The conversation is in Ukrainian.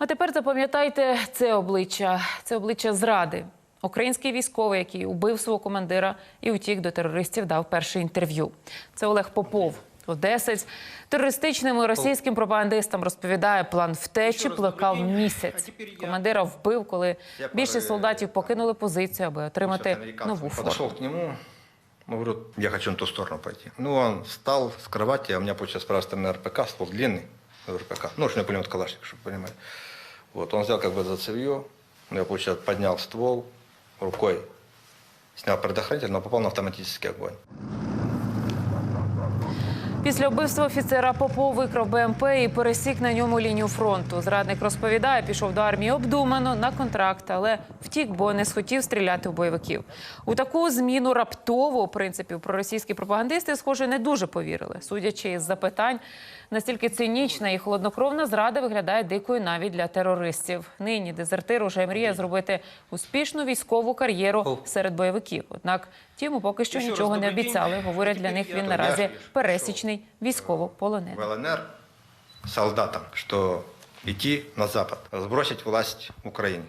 А тепер запам'ятайте це обличчя. Це обличчя зради. Український військовий, який убив свого командира і утік до терористів, дав перше інтерв'ю. Це Олег Попов, одесець. Терористичним і російським пропагандистам розповідає, план втечі плекав місяць. Командира вбив, коли більшість солдатів покинули позицію, аби отримати нову форму. Подошел к нему, ну, говорю, я хочу на ту сторону пойти. Ну, он встал с кровати, а у меня, получается, с правой стороны РПК, ствол длинный, РПК, ну, что пулемет Калашник, чтобы вы понимали. Вот, он взял как бы за цевье, я, получается, поднял ствол рукой, снял предохранитель, но попал на автоматический огонь. Після вбивства офіцера Попов викрав БМП і пересік на ньому лінію фронту. Зрадник розповідає, пішов до армії обдумано на контракт, але втік, бо не схотів стріляти в бойовиків. У таку зміну раптово принципів проросійські пропагандисти, схоже, не дуже повірили. Судячи із запитань, настільки цинічна і холоднокровна зрада виглядає дикою навіть для терористів. Нині дезертир уже мріє зробити успішну військову кар'єру серед бойовиків. Однак тіму поки що нічого не обіцяли. Говорять, для них він наразі пересічний військовополонений. В ЛНР солдатам, що йти на Запад, сбросить власть в Украине.